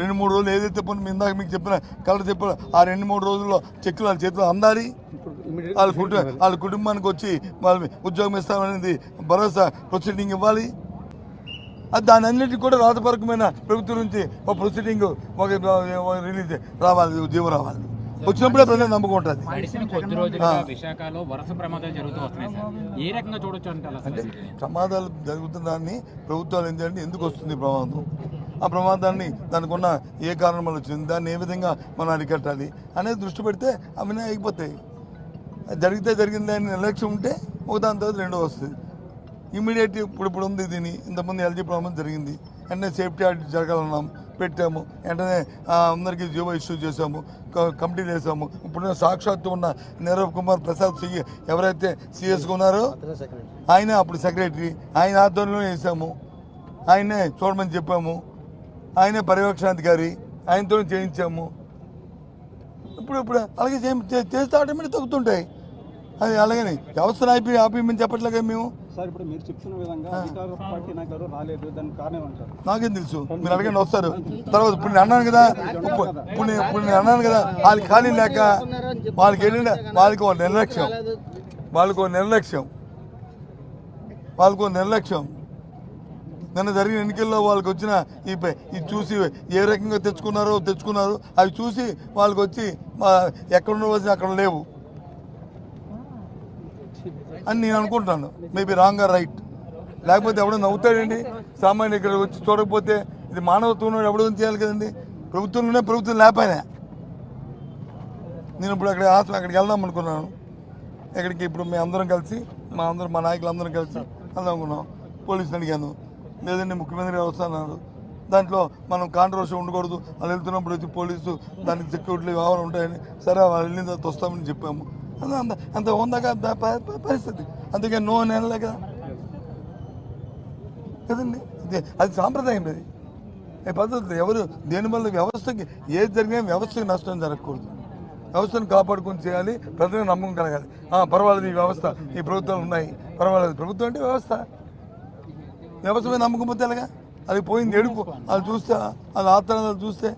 రెండు మూడు రోజులు ఏదైతే పని మీ ఇందాక మీకు చెప్పిన కలర్ చెప్పిన ఆ రెండు మూడు రోజుల్లో చెక్కులు వాళ్ళ చేతిలో అందాలి. వాళ్ళ కుటుంబ వాళ్ళ కుటుంబానికి వచ్చి వాళ్ళ ఉద్యోగం ఇస్తామనేది భరోసా ప్రొసీడింగ్ ఇవ్వాలి. అది దాని అన్నిటికీ కూడా రాతపరకమైన ప్రభుత్వం నుంచి ఒక ప్రొసీడింగ్ ఒక ఒక రిలీజ్ రావాలి ఉద్యోగం రావాలి. వచ్చినప్పుడే ప్రజలు నమ్మకం ఉంటుంది గడిచిన కొద్ది రోజులుగా విశాఖలో వరుస ప్రమాదాలు జరుగుతూ వస్తున్నాయి సార్. ఏ రకంగా చూడొచ్చు అంటే ప్రమాదాలు జరుగుతున్న దాన్ని ప్రభుత్వాలు ఏం చేయాలంటే ఎందుకు వస్తుంది ప్రమాదం? ఆ ప్రమాదాన్ని దానికి ఉన్న ఏ కారణం వల్ల వచ్చింది? దాన్ని ఏ విధంగా మనం అరికట్టాలి అనేది దృష్టి పెడితే అవన్నీ అయిపోతాయి. అది జరిగితే జరిగింది అని నిర్లక్ష్యం ఉంటే ఒక దాని తర్వాత రెండో వస్తుంది. ఇమీడియట్ ఇప్పుడు ఇప్పుడు ఉంది దీని. ఇంతకుముందు ఎల్జీ ప్రమాదం జరిగింది. వెంటనే సేఫ్టీ ఆడిట్ జరగాలన్నాం. పెట్టాము. వెంటనే అందరికీ జీవో ఇష్యూ చేసాము క- కమిటీ వేసాము ఇప్పుడు సాక్షాత్తు ఉన్న నీరవ్ కుమార్ ప్రసాద్ సి ఎవరైతే సిఎస్గా ఉన్నారో ఆయనే అప్పుడు సెక్రటరీ. ఆయన ఆధ్వర్యంలో వేసాము ఆయనే చూడమని చెప్పాము. ఆయనే పర్యవేక్షణాధికారి. ఆయనతో చేయించాము. ఇప్పుడు ఇప్పుడు అలాగే చేస్తే ఆటోమేటిక్ తగ్గుతుంటాయి. అది అలాగని. వ్యవస్థను ఆపి ఆపేయమని చెప్పట్లేగా మేము. సార్ ఇప్పుడు మీరు చెప్తున్న విధంగా అధికార పార్టీ నాయకులు రాలేదు దానికి కారణం అంటారు నాకేం తెలుసు? మీరు అడగండి వస్తారు. తర్వాత ఇప్పుడు నేను అన్నాను కదా ఇప్పుడు ఇప్పుడు నేను ఇప్పుడు నేను అన్నాను కదా వాళ్ళకి ఖాళీ లేక వాళ్ళకి వెళ్ళిన వాళ్ళకి ఒక నిర్లక్ష్యం. వాళ్ళకి నిర్లక్ష్యం. వాళ్ళకు నిర్లక్ష్యం. నిన్న జరిగిన ఎన్నికల్లో వాళ్ళకి వచ్చిన ఈ ప- ఇది చూసి ఏ రకంగా తెచ్చుకున్నారో తెచ్చుకున్నారు. అవి చూసి వాళ్ళకి వచ్చి ఎక్కడ ఉండవలసిన అక్కడ లేవు. అని నేను అనుకుంటాను. మేబీ రాంగ్ ఆర్ రైట్ లేకపోతే ఎవడో నవ్వుతాడండి. సామాన్య ఇక్కడ వచ్చి చూడకపోతే ఇది మానవత్వం ఎవడో చేయాలి కదండి? ప్రభుత్వంలోనే ప్రభుత్వం లేపాయనే నేను ఇప్పుడు అక్కడ ఆశ అక్కడికి వెళ్దాం అనుకున్నాను. ఎక్కడికి ఇప్పుడు మేము అందరం కలిసి మా అందరం మా నాయకులు అందరం కలిసి వెళ్దాం అనుకున్నాం. పోలీసుని అడిగాను. లేదండి ముఖ్యమంత్రి గారు వస్తున్నారు. దాంట్లో మనం కాంట్రవర్సీ ఉండకూడదు. వాళ్ళు వెళ్తున్నప్పుడు వచ్చి పోలీసు దానికి సెక్యూరిటీ వ్యవహారం ఉంటాయని సరే వాళ్ళు వెళ్ళిన తర్వాత వస్తామని చెప్పాము. అంత అంత అంత ఉందాక పరిస్థితి. అందుకే నో నెలలే కదా. కదండి? అది సాంప్రదాయం అది ఈ ఎవరు దేనివల్ల వ్యవస్థకి ఏది జరిగినా వ్యవస్థకి నష్టం జరగకూడదు. వ్యవస్థను కాపాడుకొని చేయాలి ప్రజలకు నమ్మకం కలగాలి. పర్వాలేదు ఈ వ్యవస్థ ఈ ప్రభుత్వాలు ఉన్నాయి. పర్వాలేదు ప్రభుత్వం అంటే వ్యవస్థ. వ్యవస్థ మీద నమ్మకం పోతే ఎలాగా? అది పోయింది ఎడుపు అది చూస్తే అది ఆత్రాలు చూస్తే